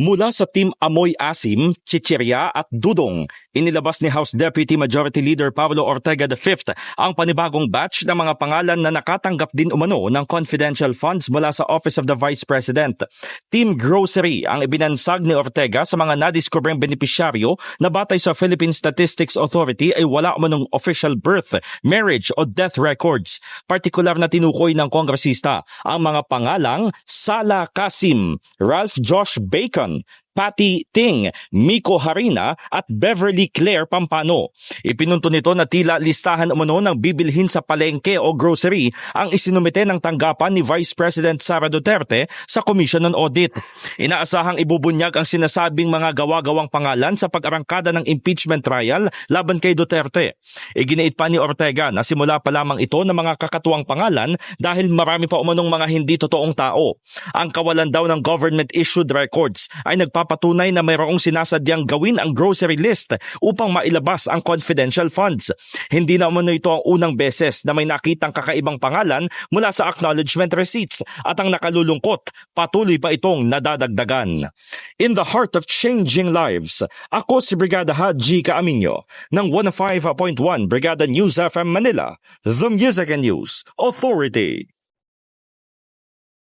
Mula sa Team Amoy Asim, Chichirya at Dudong, inilabas ni House Deputy Majority Leader Pablo Ortega V ang panibagong batch ng mga pangalan na nakatanggap din umano ng confidential funds mula sa Office of the Vice President. Team Grocery ang ibinansag ni Ortega sa mga nadiskubreng benepisyaryo na batay sa Philippine Statistics Authority ay wala umanong official birth, marriage o death records. Partikular na tinukoy ng kongresista ang mga pangalang Sala Kasim, Ralph Josh Bacon, done Patty Ting, Miko Harina at Beverly Claire Pampano. Ipinunto nito na tila listahan umano ng bibilhin sa palengke o grocery ang isinumite ng tanggapan ni Vice President Sara Duterte sa Commission on Audit. Inaasahang ibubunyag ang sinasabing mga gawa-gawang pangalan sa pag-arangkada ng impeachment trial laban kay Duterte. Iginiit pa ni Ortega na simula pa lamang ito ng mga kakatuwang pangalan dahil marami pa umanong mga hindi totoong tao. Ang kawalan daw ng government-issued records ay nagpapatunay na mayroong sinasadyang gawin ang grocery list upang mailabas ang confidential funds. Hindi na umano ito ang unang beses na may nakitang kakaibang pangalan mula sa acknowledgement receipts at ang nakalulungkot, patuloy pa itong nadadagdagan. In the heart of changing lives, ako si Brigada Haji Kaaminyo ng 105.1 Brigada News FM Manila, The Music and News Authority.